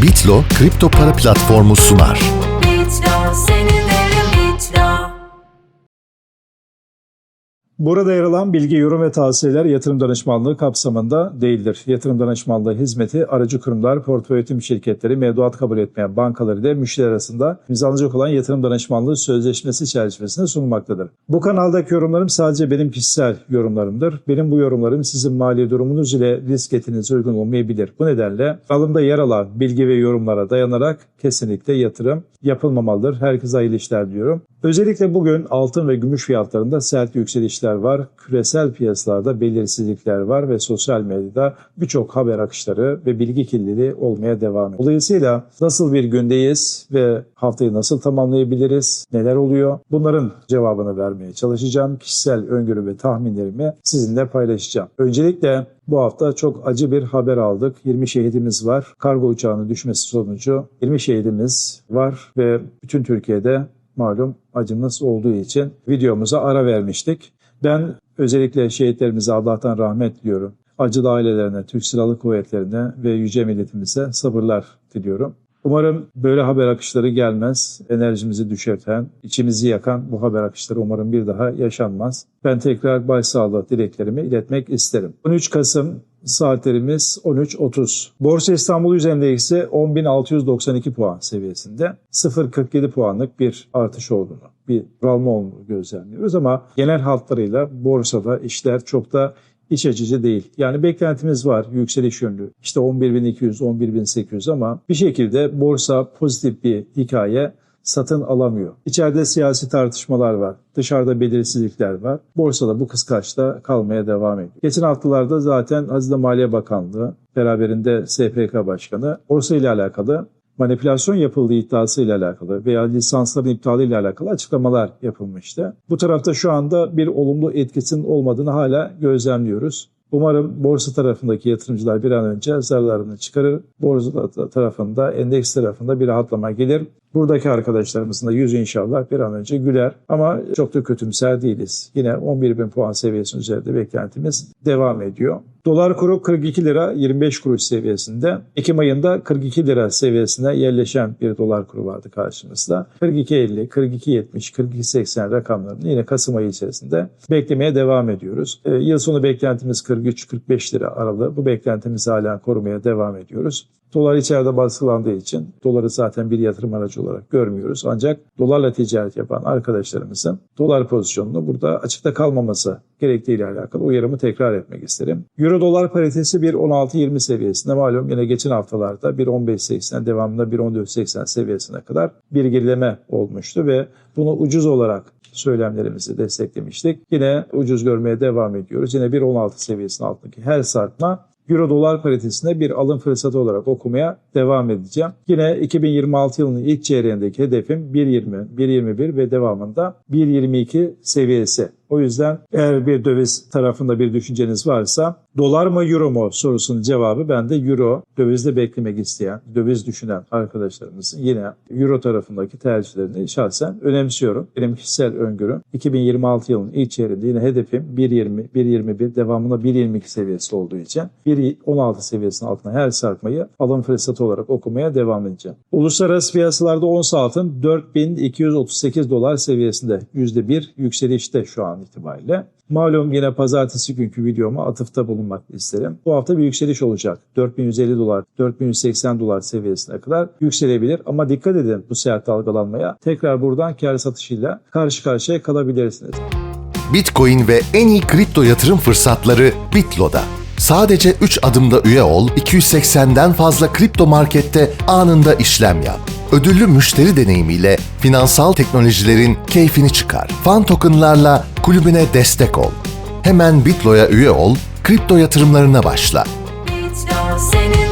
Bitlo kripto para platformu sunar. Bitlo senin Burada yer alan bilgi, yorum ve tavsiyeler yatırım danışmanlığı kapsamında değildir. Yatırım danışmanlığı hizmeti aracı kurumlar, portföy yönetim şirketleri, mevduat kabul etmeyen bankalar ile müşteri arasında imzalanacak olan yatırım danışmanlığı sözleşmesi çerçevesinde sunulmaktadır. Bu kanaldaki yorumlarım sadece benim kişisel yorumlarımdır. Benim bu yorumlarım sizin mali durumunuz ile risk etinize uygun olmayabilir. Bu nedenle kanalımda yer alan bilgi ve yorumlara dayanarak kesinlikle yatırım yapılmamalıdır. Herkese hayırlı işler diyorum. Özellikle bugün altın ve gümüş fiyatlarında sert yükselişler var. Küresel piyasalarda belirsizlikler var ve sosyal medyada birçok haber akışları ve bilgi kirliliği olmaya devam ediyor. Dolayısıyla nasıl bir gündeyiz ve haftayı nasıl tamamlayabiliriz? Neler oluyor? Bunların cevabını vermeye çalışacağım. Kişisel öngörü ve tahminlerimi sizinle paylaşacağım. Öncelikle bu hafta çok acı bir haber aldık. 20 şehidimiz var. Kargo uçağının düşmesi sonucu 20 şehidimiz var ve bütün Türkiye'de malum acımız olduğu için videomuza ara vermiştik. Ben özellikle şehitlerimize Allah'tan rahmet diliyorum. Acılı ailelerine, Türk Silahlı Kuvvetlerine ve yüce milletimize sabırlar diliyorum. Umarım böyle haber akışları gelmez. Enerjimizi düşürten, içimizi yakan bu haber akışları umarım bir daha yaşanmaz. Ben tekrar başsağlığı dileklerimi iletmek isterim. 13 Kasım saatlerimiz 13.30. Borsa İstanbul üzerinde ise 10.692 puan seviyesinde 0.47 puanlık bir artış olduğunu, bir ralma olduğunu gözlemliyoruz ama genel hatlarıyla borsada işler çok da iç açıcı değil. Yani beklentimiz var yükseliş yönlü. İşte 11.200, 11.800 ama bir şekilde borsa pozitif bir hikaye satın alamıyor. İçeride siyasi tartışmalar var. Dışarıda belirsizlikler var. Borsada bu kıskaçta kalmaya devam ediyor. Geçen haftalarda zaten Hazine Maliye Bakanlığı beraberinde SPK Başkanı borsa ile alakalı manipülasyon yapıldığı iddiasıyla alakalı veya lisansların iptali ile alakalı açıklamalar yapılmıştı. Bu tarafta şu anda bir olumlu etkisinin olmadığını hala gözlemliyoruz. Umarım borsa tarafındaki yatırımcılar bir an önce zararlarını çıkarır. Borsa tarafında, endeks tarafında bir rahatlama gelir. Buradaki arkadaşlarımızın da yüzü inşallah bir an önce güler. Ama çok da kötümser değiliz. Yine 11 bin puan seviyesinin üzerinde beklentimiz devam ediyor. Dolar kuru 42 lira 25 kuruş seviyesinde. Ekim ayında 42 lira seviyesine yerleşen bir dolar kuru vardı karşımızda. 42.50, 42.70, 42.80 rakamlarını yine Kasım ayı içerisinde beklemeye devam ediyoruz. E, yıl sonu beklentimiz 43-45 lira aralığı. Bu beklentimizi hala korumaya devam ediyoruz. Dolar içeride baskılandığı için doları zaten bir yatırım aracı olarak görmüyoruz. Ancak dolarla ticaret yapan arkadaşlarımızın dolar pozisyonunu burada açıkta kalmaması gerektiğiyle alakalı uyarımı tekrar etmek isterim. Euro dolar paritesi 1.16.20 seviyesinde malum yine geçen haftalarda 1.15.80 devamında 1.14.80 seviyesine kadar bir gerileme olmuştu ve bunu ucuz olarak söylemlerimizi desteklemiştik. Yine ucuz görmeye devam ediyoruz. Yine 1.16 seviyesinin altındaki her sarkma Euro dolar paritesinde bir alım fırsatı olarak okumaya devam edeceğim. Yine 2026 yılının ilk çeyreğindeki hedefim 1.20, 1.21 ve devamında 1.22 seviyesi. O yüzden eğer bir döviz tarafında bir düşünceniz varsa dolar mı euro mu sorusunun cevabı bende euro. Dövizde beklemek isteyen, döviz düşünen arkadaşlarımızın yine euro tarafındaki tercihlerini şahsen önemsiyorum. Benim kişisel öngörüm 2026 yılının ilk çeyreğinde yine hedefim 1.20, 1.21 devamında 1.22 seviyesi olduğu için 1.16 seviyesinin altına her sarkmayı alım fırsatı olarak okumaya devam edeceğim. Uluslararası piyasalarda ons altın 4238 dolar seviyesinde %1 yükselişte şu an itibariyle. Malum yine pazartesi günkü videoma atıfta bulunmak isterim. Bu hafta bir yükseliş olacak. 4150 dolar, 4180 dolar seviyesine kadar yükselebilir. Ama dikkat edin bu seyahat dalgalanmaya. Tekrar buradan kar satışıyla karşı karşıya kalabilirsiniz. Bitcoin ve en iyi kripto yatırım fırsatları Bitlo'da. Sadece 3 adımda üye ol, 280'den fazla kripto markette anında işlem yap. Ödüllü müşteri deneyimiyle finansal teknolojilerin keyfini çıkar. Fan tokenlarla kulübüne destek ol. Hemen Bitlo'ya üye ol, kripto yatırımlarına başla. Bitlo senin.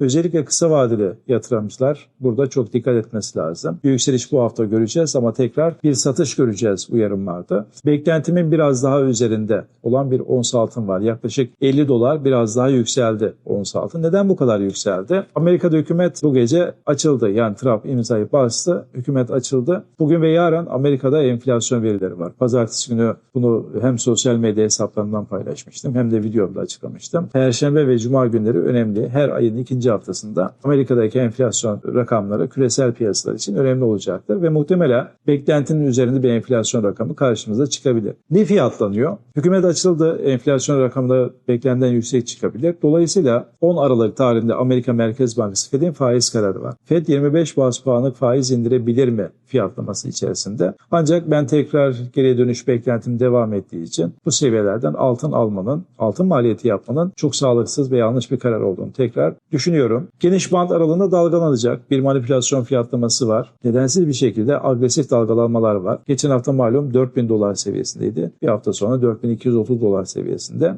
Özellikle kısa vadeli yatırımcılar burada çok dikkat etmesi lazım. Bir yükseliş bu hafta göreceğiz ama tekrar bir satış göreceğiz uyarım vardı. Beklentimin biraz daha üzerinde olan bir ons altın var. Yaklaşık 50 dolar biraz daha yükseldi ons altın. Neden bu kadar yükseldi? Amerika'da hükümet bu gece açıldı. Yani Trump imzayı bastı. Hükümet açıldı. Bugün ve yarın Amerika'da enflasyon verileri var. Pazartesi günü bunu hem sosyal medya hesaplarından paylaşmıştım hem de videomda açıklamıştım. Perşembe ve Cuma günleri önemli. Her ayın ikinci ikinci haftasında Amerika'daki enflasyon rakamları küresel piyasalar için önemli olacaktır ve muhtemelen beklentinin üzerinde bir enflasyon rakamı karşımıza çıkabilir. Ne fiyatlanıyor? Hükümet açıldı. Enflasyon rakamı da beklenenden yüksek çıkabilir. Dolayısıyla 10 Aralık tarihinde Amerika Merkez Bankası Fed'in faiz kararı var. Fed 25 bas puanlık faiz indirebilir mi fiyatlaması içerisinde? Ancak ben tekrar geriye dönüş beklentim devam ettiği için bu seviyelerden altın almanın, altın maliyeti yapmanın çok sağlıksız ve yanlış bir karar olduğunu tekrar düşünüyorum. Geniş band aralığında dalgalanacak bir manipülasyon fiyatlaması var. Nedensiz bir şekilde agresif dalgalanmalar var. Geçen hafta malum 4000 dolar seviyesindeydi. Bir hafta sonra 4230 dolar seviyesinde.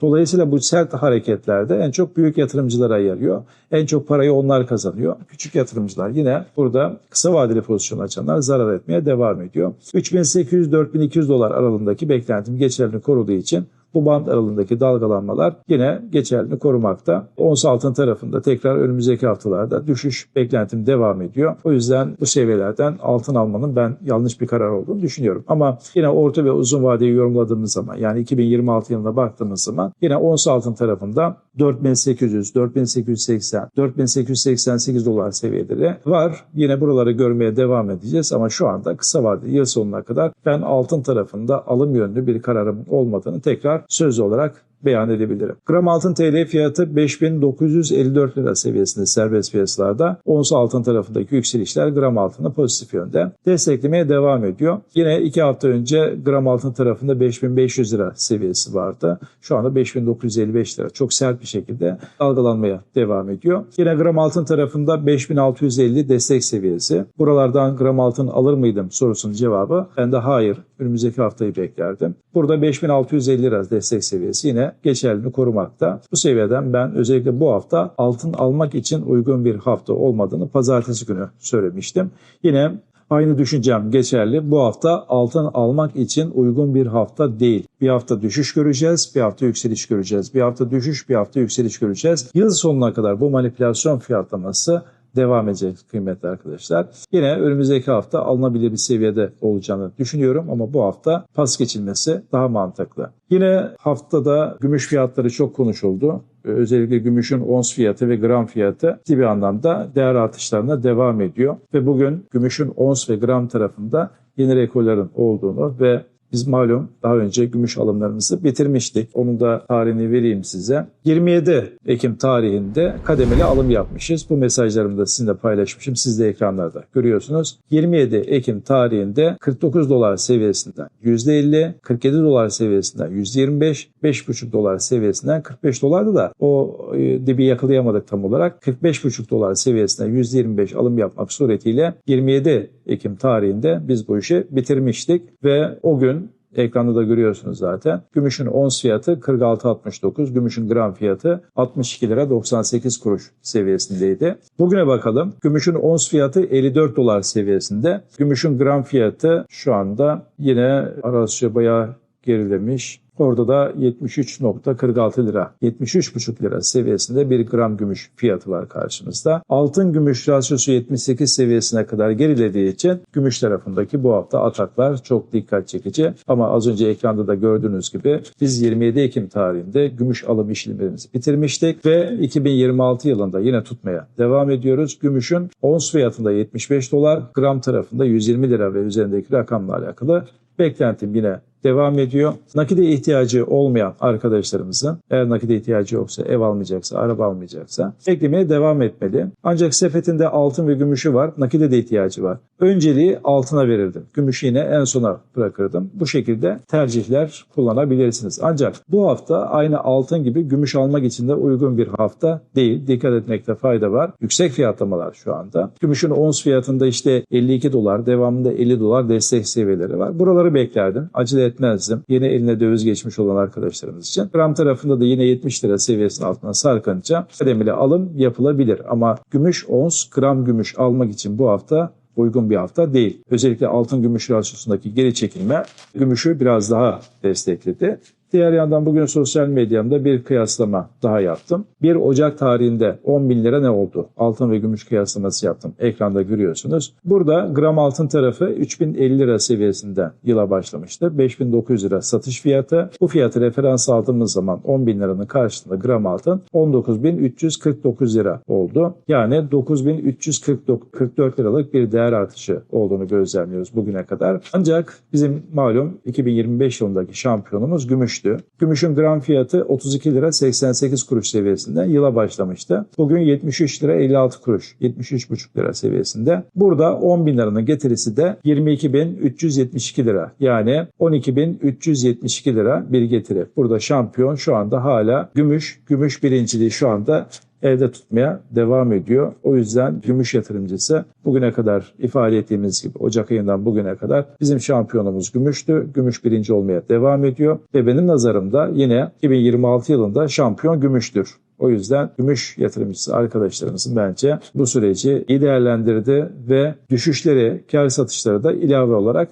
Dolayısıyla bu sert hareketlerde en çok büyük yatırımcılara yarıyor. En çok parayı onlar kazanıyor. Küçük yatırımcılar yine burada kısa vadeli pozisyon açanlar zarar etmeye devam ediyor. 3800-4200 dolar aralığındaki beklentim geçerli koruduğu için bu band aralığındaki dalgalanmalar yine geçerli korumakta. Ons altın tarafında tekrar önümüzdeki haftalarda düşüş beklentim devam ediyor. O yüzden bu seviyelerden altın almanın ben yanlış bir karar olduğunu düşünüyorum. Ama yine orta ve uzun vadeyi yorumladığımız zaman yani 2026 yılına baktığımız zaman yine ons altın tarafında 4800, 4880, 4888 dolar seviyeleri var. Yine buraları görmeye devam edeceğiz ama şu anda kısa vadeli yıl sonuna kadar ben altın tarafında alım yönlü bir kararım olmadığını tekrar söz olarak beyan edebilirim. Gram altın TL fiyatı 5954 lira seviyesinde serbest piyasalarda. Ons altın tarafındaki yükselişler gram altında pozitif yönde. Desteklemeye devam ediyor. Yine iki hafta önce gram altın tarafında 5500 lira seviyesi vardı. Şu anda 5955 lira. Çok sert bir şekilde dalgalanmaya devam ediyor. Yine gram altın tarafında 5650 destek seviyesi. Buralardan gram altın alır mıydım sorusunun cevabı ben de hayır. Önümüzdeki haftayı beklerdim. Burada 5650 lira destek seviyesi yine geçerliliğini korumakta. Bu seviyeden ben özellikle bu hafta altın almak için uygun bir hafta olmadığını pazartesi günü söylemiştim. Yine Aynı düşüncem geçerli. Bu hafta altın almak için uygun bir hafta değil. Bir hafta düşüş göreceğiz, bir hafta yükseliş göreceğiz. Bir hafta düşüş, bir hafta yükseliş göreceğiz. Yıl sonuna kadar bu manipülasyon fiyatlaması devam edecek kıymetli arkadaşlar. Yine önümüzdeki hafta alınabilir bir seviyede olacağını düşünüyorum ama bu hafta pas geçilmesi daha mantıklı. Yine haftada gümüş fiyatları çok konuşuldu. Özellikle gümüşün ons fiyatı ve gram fiyatı bir anlamda değer artışlarına devam ediyor. Ve bugün gümüşün ons ve gram tarafında yeni rekorların olduğunu ve biz malum daha önce gümüş alımlarımızı bitirmiştik. Onun da tarihini vereyim size. 27 Ekim tarihinde kademeli alım yapmışız. Bu mesajlarımı da sizinle paylaşmışım. Siz de ekranlarda görüyorsunuz. 27 Ekim tarihinde 49 dolar seviyesinden %50, 47 dolar seviyesinden %25, 5,5 dolar seviyesinden 45 dolardı da o e, dibi yakalayamadık tam olarak. 45,5 dolar seviyesinden %25 alım yapmak suretiyle 27 Ekim tarihinde biz bu işi bitirmiştik ve o gün Ekranda da görüyorsunuz zaten. Gümüşün ons fiyatı 46.69, gümüşün gram fiyatı 62 lira 98 kuruş seviyesindeydi. Bugüne bakalım. Gümüşün ons fiyatı 54 dolar seviyesinde. Gümüşün gram fiyatı şu anda yine arası bayağı gerilemiş. Orada da 73.46 lira, 73,5 lira seviyesinde bir gram gümüş fiyatı var karşımızda. Altın gümüş rasyosu 78 seviyesine kadar gerilediği için gümüş tarafındaki bu hafta ataklar çok dikkat çekici. Ama az önce ekranda da gördüğünüz gibi biz 27 Ekim tarihinde gümüş alım işlemlerimizi bitirmiştik ve 2026 yılında yine tutmaya devam ediyoruz. Gümüşün ons fiyatında 75 dolar, gram tarafında 120 lira ve üzerindeki rakamla alakalı beklentim yine devam ediyor. Nakide ihtiyacı olmayan arkadaşlarımızın eğer nakide ihtiyacı yoksa ev almayacaksa, araba almayacaksa beklemeye devam etmeli. Ancak sepetinde altın ve gümüşü var. Nakide de ihtiyacı var. Önceliği altına verirdim. Gümüşü yine en sona bırakırdım. Bu şekilde tercihler kullanabilirsiniz. Ancak bu hafta aynı altın gibi gümüş almak için de uygun bir hafta değil. Dikkat etmekte fayda var. Yüksek fiyatlamalar şu anda. Gümüşün ons fiyatında işte 52 dolar, devamında 50 dolar destek seviyeleri var. Buraları beklerdim. Acele etmezdim. Yeni eline döviz geçmiş olan arkadaşlarımız için. Gram tarafında da yine 70 lira seviyesinin altına sarkınca kademeli alım yapılabilir. Ama gümüş ons, gram gümüş almak için bu hafta uygun bir hafta değil. Özellikle altın gümüş rasyosundaki geri çekilme gümüşü biraz daha destekledi. Diğer yandan bugün sosyal medyamda bir kıyaslama daha yaptım. 1 Ocak tarihinde 10 bin lira ne oldu? Altın ve gümüş kıyaslaması yaptım. Ekranda görüyorsunuz. Burada gram altın tarafı 3050 lira seviyesinde yıla başlamıştı. 5900 lira satış fiyatı. Bu fiyatı referans aldığımız zaman 10 bin liranın karşılığında gram altın 19.349 lira oldu. Yani 9344 liralık bir değer artışı olduğunu gözlemliyoruz bugüne kadar. Ancak bizim malum 2025 yılındaki şampiyonumuz gümüştü. Gümüşün gram fiyatı 32 lira 88 kuruş seviyesinde yıla başlamıştı. Bugün 73 lira 56 kuruş, 73,5 lira seviyesinde. Burada 10 bin liranın getirisi de 22.372 lira. Yani 12.372 lira bir getiri. Burada şampiyon şu anda hala gümüş. Gümüş birinciliği şu anda elde tutmaya devam ediyor. O yüzden gümüş yatırımcısı bugüne kadar ifade ettiğimiz gibi Ocak ayından bugüne kadar bizim şampiyonumuz gümüştü. Gümüş birinci olmaya devam ediyor ve benim nazarımda yine 2026 yılında şampiyon gümüştür. O yüzden gümüş yatırımcısı arkadaşlarımızın bence bu süreci iyi değerlendirdi ve düşüşleri, kar satışları da ilave olarak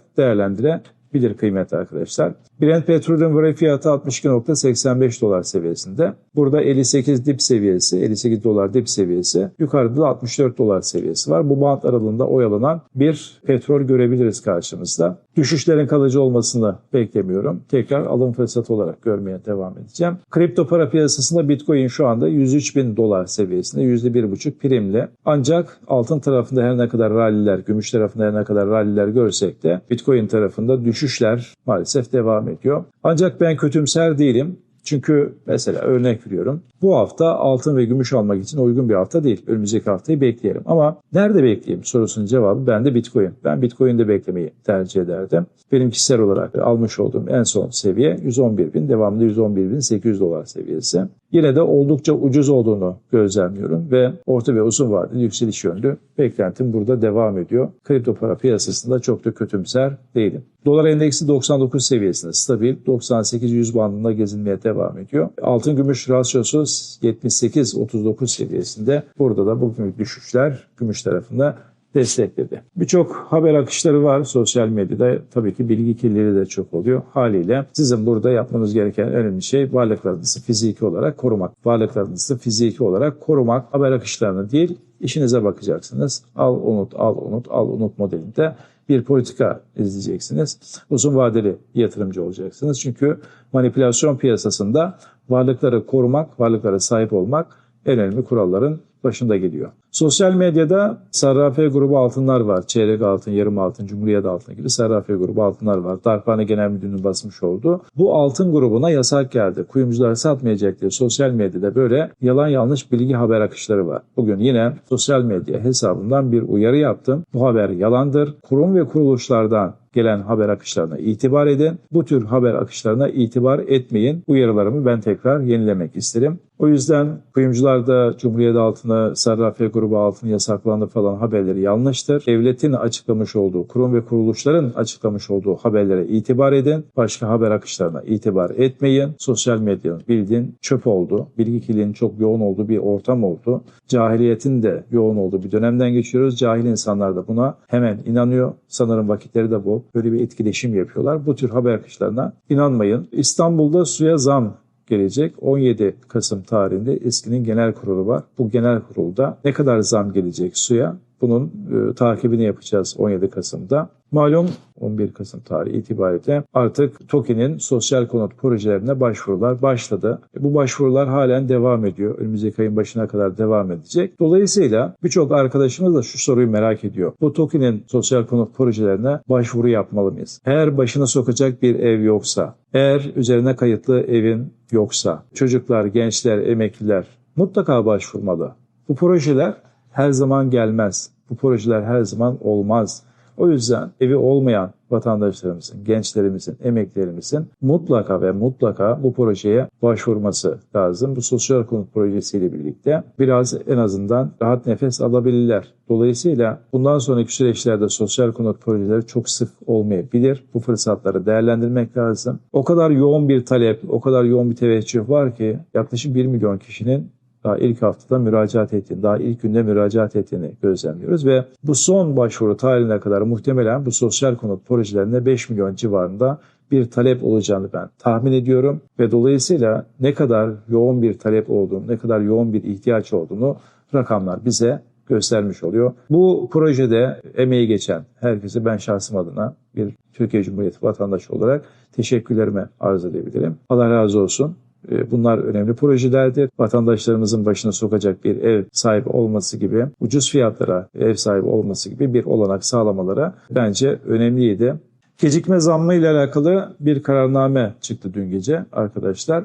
değerlendirebilir kıymetli arkadaşlar. Brent petrolün varil fiyatı 62.85 dolar seviyesinde. Burada 58 dip seviyesi, 58 dolar dip seviyesi. Yukarıda da 64 dolar seviyesi var. Bu bant aralığında oyalanan bir petrol görebiliriz karşımızda. Düşüşlerin kalıcı olmasını beklemiyorum. Tekrar alım fırsatı olarak görmeye devam edeceğim. Kripto para piyasasında Bitcoin şu anda 103 bin dolar seviyesinde %1,5 primli. Ancak altın tarafında her ne kadar ralliler, gümüş tarafında her ne kadar ralliler görsek de Bitcoin tarafında düşüşler maalesef devam ediyor. Ancak ben kötümser değilim. Çünkü mesela örnek veriyorum. Bu hafta altın ve gümüş almak için uygun bir hafta değil. Önümüzdeki haftayı bekleyelim. Ama nerede bekleyeyim sorusunun cevabı bende Bitcoin. Ben Bitcoin'de beklemeyi tercih ederdim. Benim kişisel olarak almış olduğum en son seviye 111 bin, devamlı 111 bin 800 dolar seviyesi. Yine de oldukça ucuz olduğunu gözlemliyorum ve orta ve uzun vadeli yükseliş yönlü beklentim burada devam ediyor. Kripto para piyasasında çok da kötümser değilim. Dolar endeksi 99 seviyesinde stabil 98-100 bandında gezinmeye devam ediyor. Altın gümüş rasyosu 78-39 seviyesinde. Burada da bugün düşüşler gümüş tarafında destekledi. Birçok haber akışları var sosyal medyada. Tabii ki bilgi kirliliği de çok oluyor. Haliyle sizin burada yapmanız gereken önemli şey varlıklarınızı fiziki olarak korumak. Varlıklarınızı fiziki olarak korumak. Haber akışlarını değil işinize bakacaksınız. Al unut, al unut, al unut modelinde bir politika izleyeceksiniz. Uzun vadeli yatırımcı olacaksınız. Çünkü manipülasyon piyasasında varlıkları korumak, varlıklara sahip olmak en önemli kuralların başında geliyor. Sosyal medyada Sarrafe grubu altınlar var. Çeyrek altın, yarım altın, Cumhuriyet altın gibi Sarrafe grubu altınlar var. Darphane Genel Müdürlüğü'nün basmış olduğu. Bu altın grubuna yasak geldi. Kuyumcular satmayacak diye sosyal medyada böyle yalan yanlış bilgi haber akışları var. Bugün yine sosyal medya hesabımdan bir uyarı yaptım. Bu haber yalandır. Kurum ve kuruluşlardan gelen haber akışlarına itibar edin. Bu tür haber akışlarına itibar etmeyin. Uyarılarımı ben tekrar yenilemek isterim. O yüzden kuyumcularda Cumhuriyet altını, Sarrafe grubu altını yasaklandı falan haberleri yanlıştır. Devletin açıklamış olduğu, kurum ve kuruluşların açıklamış olduğu haberlere itibar edin. Başka haber akışlarına itibar etmeyin. Sosyal medyanın bildiğin çöp oldu. Bilgi kirliliğinin çok yoğun olduğu bir ortam oldu. Cahiliyetin de yoğun olduğu bir dönemden geçiyoruz. Cahil insanlar da buna hemen inanıyor. Sanırım vakitleri de bu. Böyle bir etkileşim yapıyorlar. Bu tür haber akışlarına inanmayın. İstanbul'da suya zam gelecek. 17 Kasım tarihinde eskinin genel kurulu var. Bu genel kurulda ne kadar zam gelecek suya bunun e, takibini yapacağız 17 Kasım'da. Malum 11 Kasım tarihi itibariyle artık TOKİ'nin sosyal konut projelerine başvurular başladı. Bu başvurular halen devam ediyor. Önümüzdeki ayın başına kadar devam edecek. Dolayısıyla birçok arkadaşımız da şu soruyu merak ediyor. Bu TOKİ'nin sosyal konut projelerine başvuru yapmalı mıyız? Eğer başına sokacak bir ev yoksa, eğer üzerine kayıtlı evin yoksa, çocuklar, gençler, emekliler mutlaka başvurmalı. Bu projeler her zaman gelmez. Bu projeler her zaman olmaz. O yüzden evi olmayan vatandaşlarımızın, gençlerimizin, emeklerimizin mutlaka ve mutlaka bu projeye başvurması lazım. Bu sosyal konut projesiyle birlikte biraz en azından rahat nefes alabilirler. Dolayısıyla bundan sonraki süreçlerde sosyal konut projeleri çok sık olmayabilir. Bu fırsatları değerlendirmek lazım. O kadar yoğun bir talep, o kadar yoğun bir teveccüh var ki yaklaşık 1 milyon kişinin daha ilk haftada müracaat ettiğini, daha ilk günde müracaat ettiğini gözlemliyoruz ve bu son başvuru tarihine kadar muhtemelen bu sosyal konut projelerinde 5 milyon civarında bir talep olacağını ben tahmin ediyorum ve dolayısıyla ne kadar yoğun bir talep olduğunu, ne kadar yoğun bir ihtiyaç olduğunu rakamlar bize göstermiş oluyor. Bu projede emeği geçen herkese ben şahsım adına bir Türkiye Cumhuriyeti vatandaşı olarak teşekkürlerimi arz edebilirim. Allah razı olsun. Ee, Bunlar önemli projelerdir. Vatandaşlarımızın başına sokacak bir ev sahibi olması gibi, ucuz fiyatlara ev sahibi olması gibi bir olanak sağlamalara bence önemliydi. Gecikme zammı ile alakalı bir kararname çıktı dün gece arkadaşlar.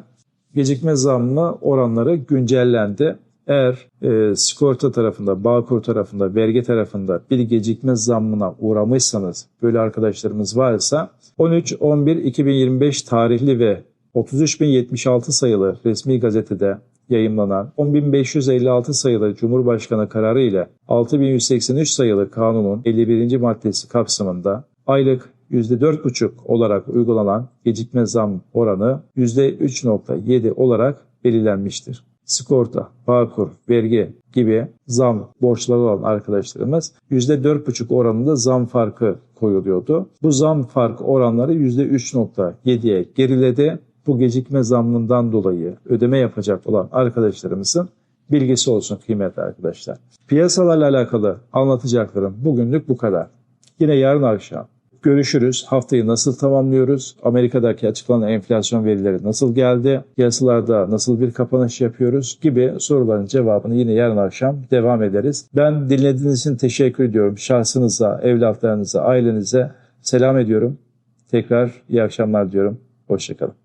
Gecikme zammı oranları güncellendi. Eğer e, sigorta tarafında, Bağkur tarafında, vergi tarafında bir gecikme zammına uğramışsanız, böyle arkadaşlarımız varsa 13-11-2025 tarihli ve 33.076 sayılı resmi gazetede yayımlanan 10.556 sayılı Cumhurbaşkanı kararı ile 6.183 sayılı kanunun 51. maddesi kapsamında aylık %4,5 olarak uygulanan gecikme zam oranı %3,7 olarak belirlenmiştir. Sigorta, bağkur, vergi gibi zam borçları olan arkadaşlarımız %4,5 oranında zam farkı koyuluyordu. Bu zam fark oranları %3,7'ye geriledi. Bu gecikme zammından dolayı ödeme yapacak olan arkadaşlarımızın bilgisi olsun kıymetli arkadaşlar. Piyasalarla alakalı anlatacaklarım bugünlük bu kadar. Yine yarın akşam görüşürüz. Haftayı nasıl tamamlıyoruz? Amerika'daki açıklanan enflasyon verileri nasıl geldi? Piyasalarda nasıl bir kapanış yapıyoruz? Gibi soruların cevabını yine yarın akşam devam ederiz. Ben dinlediğiniz için teşekkür ediyorum. Şahsınıza, evlatlarınıza, ailenize selam ediyorum. Tekrar iyi akşamlar diyorum. Hoşçakalın.